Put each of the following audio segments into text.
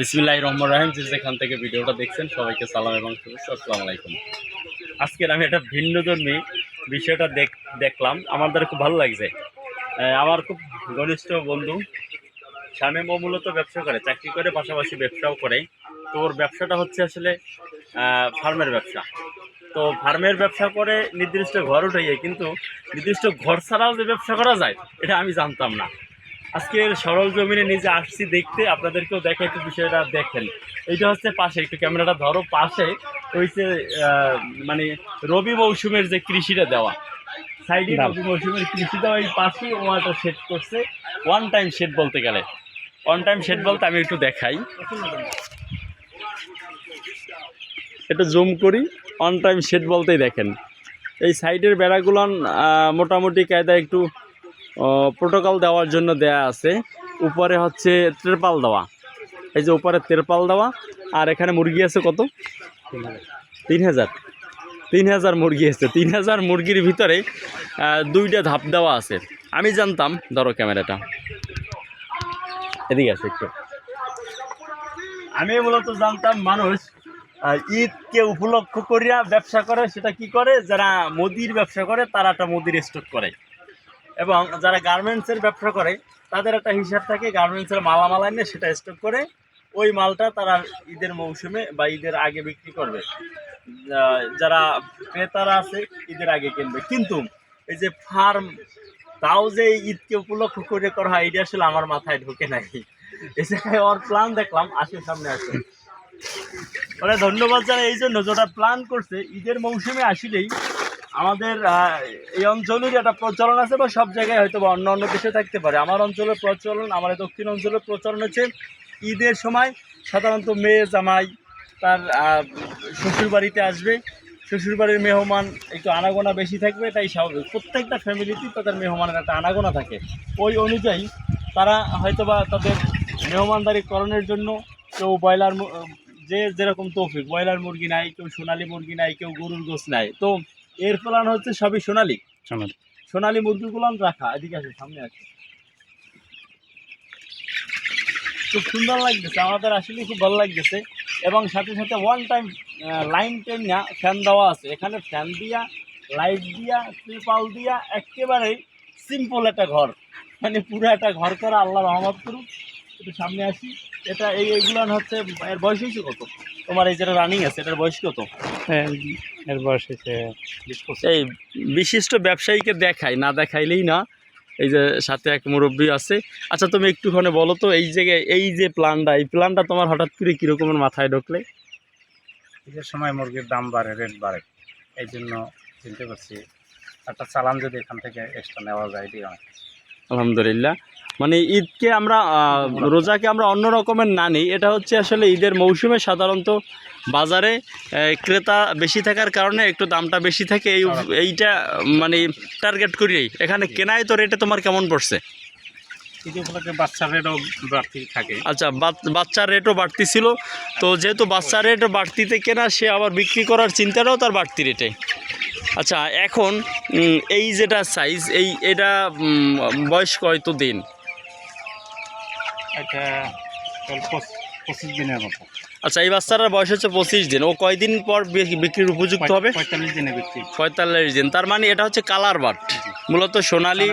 বিসমিল্লাহ রহমান রাহিম, যে যেখান থেকে ভিডিওটা দেখছেন, সবাইকে সালাম এবং শুভেচ্ছা, আসসালামু আলাইকুম। আজকের আমি একটা ভিন্নধর্মী বিষয়টা দেখ দেখলাম, আমার দ্বারা খুব ভালো লাগছে। আমার খুব ঘনিষ্ঠ বন্ধু স্বামী মূলত ব্যবসা করে, চাকরি করে, পাশাপাশি ব্যবসাও করে। তো ওর ব্যবসাটা হচ্ছে আসলে ফার্মের ব্যবসা। তো ফার্মের ব্যবসা করে নির্দিষ্ট ঘর উঠাইয়ে, কিন্তু নির্দিষ্ট ঘর ছাড়াও যে ব্যবসা করা যায়, এটা আমি জানতাম না। আজকের সরল জমিনে নিজে আসছি দেখতে আপনাদেরকেও দেখে একটু বিষয়টা দেখেন। এইটা হচ্ছে পাশে একটু ক্যামেরাটা ধরো পাশে আহ, মানে রবি মৌসুমের যে কৃষিটা দেওয়া। সাইডে রবি মৌসুমের কৃষি দেওয়া এই পাশেই ও একটা সেট করছে। ওয়ান টাইম সেট বলতে গেলে। ওয়ান টাইম সেট বলতে আমি একটু দেখাই। একটু জুম করি অন টাইম শেড বলতেই দেখেন। এই সাইডের বেড়াগুলো মোটামুটি কায়দায় একটু প্রোটোকল দেওয়ার জন্য দেয়া আছে। উপরে হচ্ছে তেরপাল দেওয়া। এই যে উপরে তেরপাল দেওয়া, আর এখানে মুরগি আছে কত? তিন হাজার। তিন হাজার মুরগি আছে। তিন হাজার মুরগির ভিতরে দুইটা ধাপ দেওয়া আছে। আমি জানতাম, ধরো ক্যামেরাটা। এদিকে আছে একটু। আমি মূলত জানতাম মানুষ ঈদকে উপলক্ষ করিয়া ব্যবসা করে, সেটা কি করে? যারা মুদির ব্যবসা করে, তারা একটা মুদির স্টক করে। এবং যারা গার্মেন্টসের ব্যবসা করে, তাদের একটা হিসাব থাকে গার্মেন্টসের মালামাল এনে সেটা স্টক করে, ওই মালটা তারা ঈদের মৌসুমে বা ঈদের আগে বিক্রি করবে। যারা ক্রেতারা আছে, ঈদের আগে কিনবে। কিন্তু এই যে ফার্ম তাও যে ঈদকে উপলক্ষ করে করা হয়, এটা আসলে আমার মাথায় ঢোকে নাই। জায়গায় ওর প্ল্যান দেখলাম, আসে সামনে আসে। ওরা ধন্যবাদ জানাই, এই জন্য যেটা প্ল্যান করছে, ঈদের মৌসুমে আসলেই আমাদের এই অঞ্চলের একটা প্রচলন আছে বা সব জায়গায় হয়তো বা অন্য অন্য দেশে থাকতে পারে। আমার অঞ্চলের প্রচলন, আমার দক্ষিণ অঞ্চলের প্রচলন হচ্ছে ঈদের সময় সাধারণত মেয়ে জামাই তার শ্বশুর বাড়িতে আসবে। শ্বশুর বাড়ির মেহমান একটু আনাগোনা বেশি থাকবে, তাই স্বাভাবিক। প্রত্যেকটা ফ্যামিলিতেই তাদের মেহমানের একটা আনাগোনা থাকে। ওই অনুযায়ী তারা হয়তোবা তাদের মেহমানদারি করণের জন্য কেউ ব্রয়লার যে যেরকম তৌফিক, ব্রয়লার মুরগি নাই, কেউ সোনালী মুরগি নাই, কেউ গরুর গোস নাই। তো এর প্ল্যান হচ্ছে সবই সোনালী। সোনালি। সোনালী মুরগিগুলো রাখা এদিকে আছে সামনে আছে খুব সুন্দর লাগতেছে আমাদের আসলে খুব ভালো লাগতেছে। এবং সাথে সাথে ওয়ান টাইম লাইন টেন না ফ্যান দেওয়া আছে। এখানে ফ্যান দিয়া লাইট দিয়া ত্রিপাল দিয়া একেবারেই সিম্পল একটা ঘর। মানে পুরো একটা ঘর করা আল্লাহ রহমত করুক। একটু সামনে আসি। এটা এই এইগুলো হচ্ছে এর বয়স হয়েছে কত? তোমার এই যেটা রানিং আছে এটার বয়স কত? এর বয়স পঁচিশ এই বিশিষ্ট ব্যবসায়ীকে দেখাই না দেখাইলেই না। এই যে সাথে এক মুরব্বী আছে। আচ্ছা তুমি একটুখানি বলো তো এই জায়গায় এই যে প্ল্যানটা এই প্ল্যানটা তোমার হঠাৎ করে কীরকমের মাথায় ঢুকলে? ঈদের সময় মুরগির দাম বাড়ে রেট বাড়ে। এই জন্য চিন্তা করছি একটা চালান যদি এখান থেকে এক্সট্রা নেওয়া যায় দিয়ে অনেক। আলহামদুলিল্লাহ। মানে ঈদকে আমরা রোজাকে আমরা অন্য রকমের না নিই। এটা হচ্ছে আসলে ঈদের মৌসুমে সাধারণত বাজারে ক্রেতা বেশি থাকার কারণে একটু দামটা বেশি থাকে। এই এইটা মানে টার্গেট করেই এখানে কেনায় তো রেটে তোমার কেমন পড়ছে? উপলক্ষে বাচ্চার রেটও বাড়তি থাকে। আচ্ছা বাচ- বাচ্চার রেটও বাড়তি ছিল তো যেহেতু বাচ্চার রেট বাড়তিতে কেনা সে আবার বিক্রি করার চিন্তাটাও তার বাড়তি রেটে। আচ্ছা এখন এই যেটা সাইজ এই এটা বয়স কত দিন? এটা পঁচিশ দিনের মতো। আচ্ছা এই বাচ্চাটার বয়স হচ্ছে পঁচিশ দিন। ও কয়দিন পর বিক্রির উপযুক্ত হবে? পঁয়তাল্লিশ দিনে বিক্রি পঁয়তাল্লিশ দিন। তার মানে এটা হচ্ছে কালার বাট মূলত সোনালি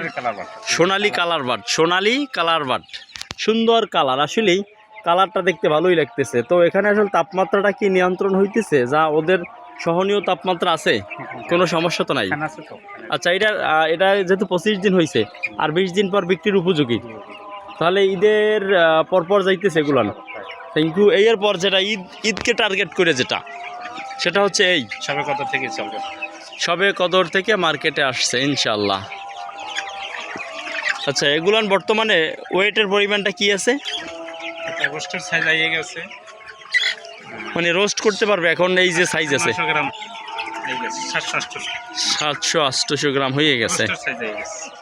সোনালি কালার বাট সোনালি কালার বাট সুন্দর কালার আসলেই কালারটা দেখতে ভালোই লাগতেছে। তো এখানে আসলে তাপমাত্রাটা কি নিয়ন্ত্রণ হইতেছে? যা ওদের সহনীয় তাপমাত্রা আছে? কোনো সমস্যা তো নাই? আচ্ছা এটা এটা যেহেতু পঁচিশ দিন হয়েছে আর বিশ দিন পর বিক্রির উপযোগী। তাহলে ঈদের পরপর যাইতেছে এগুলান থ্যাংক ইউ এই এর পর যেটা ঈদ ঈদকে টার্গেট করে যেটা সেটা হচ্ছে এই। সবে কত থেকে চলবে? সবে কদর থেকে মার্কেটে আসছে ইনশাল্লাহ আচ্ছা এগুলান বর্তমানে ওয়েটের পরিমাণটা কি আছে? সাইজ গেছে। মানে রোস্ট করতে পারবে এখন এই যে সাইজ আছে। সাতশো আটশো। গ্রাম হয়ে গেছে।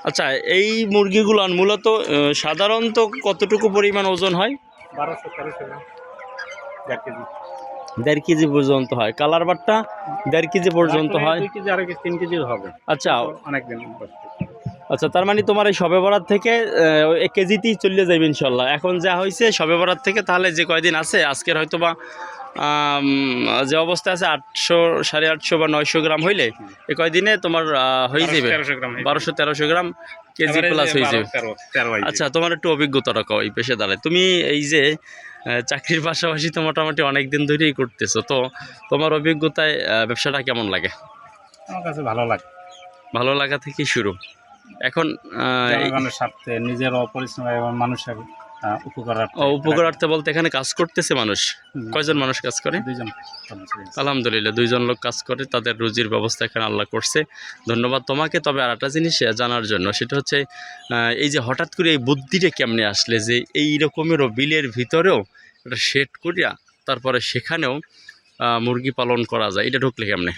আচ্ছা এই মুরগিগুলান মূলত সাধারণত কতটুকু পরিমাণ ওজন হয়? দেড় কেজি। পর্যন্ত হয়। কালার বাটটা দেড় কেজি পর্যন্ত হয়? তিন কেজির হবে। আচ্ছা। আচ্ছা তার মানে তোমার এই সবে বরাত থেকে এক কেজিতেই চলে যাবে ইনশাল্লাহ। এখন যা হয়েছে সবে বরাত থেকে তাহলে যে কয়দিন আছে আজকের হয়তো বা যে অবস্থা আছে আটশো সাড়ে আটশো বা নয়শো গ্রাম হইলে এই কয়দিনে তোমার হয়ে যাবে? বারোশো তেরোশো গ্রাম কেজি প্লাস হয়ে যাবে। আচ্ছা তোমার একটু অভিজ্ঞতা রাখো এই পেশাদারে তুমি এই যে চাকরির পাশাপাশি তো মোটামুটি অনেক দিন ধরেই করতেছো তো তোমার অভিজ্ঞতায় ব্যবসাটা কেমন লাগে? আমার কাছে ভালো লাগে। ভালো লাগা থেকেই শুরু। এখন স্বার্থে নিজের অপরিশ্রম এবং মানুষের উপকারার্থে। উপকারার্থে বলতে এখানে কাজ করতেছে মানুষ। কয়জন মানুষ কাজ করে? দুইজন আলহামদুলিল্লাহ দুইজন লোক কাজ করে তাদের রুজির ব্যবস্থা এখানে আল্লাহ করছে। ধন্যবাদ তোমাকে তবে আর একটা জিনিস জানার জন্য সেটা হচ্ছে এই যে হঠাৎ করে এই বুদ্ধিটা কেমনে আসলে যে এই রকমেরও বিলের ভিতরেও একটা শেড করিয়া তারপরে সেখানেও মুরগি পালন করা যায় এটা ঢুকলে কেমনে?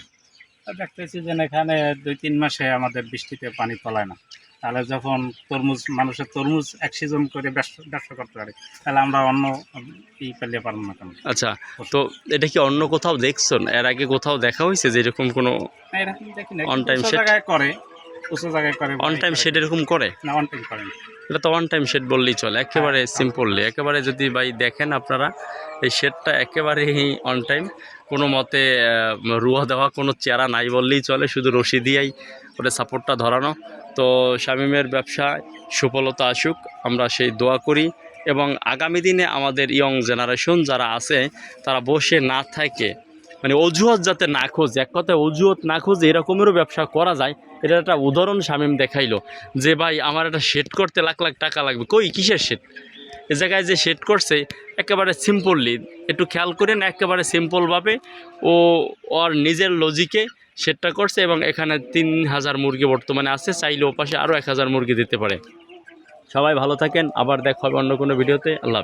দেখতেছি যে এখানে দুই তিন মাসে আমাদের বৃষ্টিতে পানি তলায় না। তাহলে যখন তরমুজ মানুষের তরমুজ এক সিজন করে ব্যবসা করতে পারে তাহলে আমরা অন্য ই পেলে পারব না কেন? আচ্ছা তো এটা কি অন্য কোথাও দেখছ এর আগে কোথাও দেখা হয়েছে যে এরকম কোনো না, এরকম দেখি না On time উঁচু set? জায়গায় করে উঁচু জায়গায় করে অন টাইম শেড এরকম করে? না অন টাইম করে এটা তো ওয়ান টাইম শেড বললেই চলে একেবারে সিম্পললি একেবারে যদি ভাই দেখেন আপনারা এই শেডটা একেবারেই অন টাইম কোনো মতে রুয়া দেওয়া কোনো চেরা নাই বললেই চলে শুধু রশি দিয়েই ওটা সাপোর্টটা ধরানো। তো শামিমের ব্যবসায় সফলতা আসুক, আমরা সেই দোয়া করি এবং আগামী দিনে আমাদের ইয়ং জেনারেশন যারা আছে, তারা বসে না থাকে মানে অজুহাত যাতে না খোঁজ, এক কথায় অজুহাত না খোঁজ এরকমেরও ব্যবসা করা যায়, এটা একটা উদাহরণ শামিম দেখাইলো, যে ভাই আমার একটা শেড করতে লাখ লাখ টাকা লাগবে, কই কিসের শেড এ জায়গায় যে শেড করছে, একেবারে সিম্পললি একটু খেয়াল করেন, একেবারে সিম্পলভাবে ও ওর নিজের লজিকে শেডটা করছে এবং এখানে তিন হাজার মুরগি বর্তমানে আছে চাইলে ও পাশে আরও এক হাজার মুরগি দিতে পারে। সবাই ভালো থাকেন, আবার দেখা হবে অন্য কোনো ভিডিওতে, আল্লাহ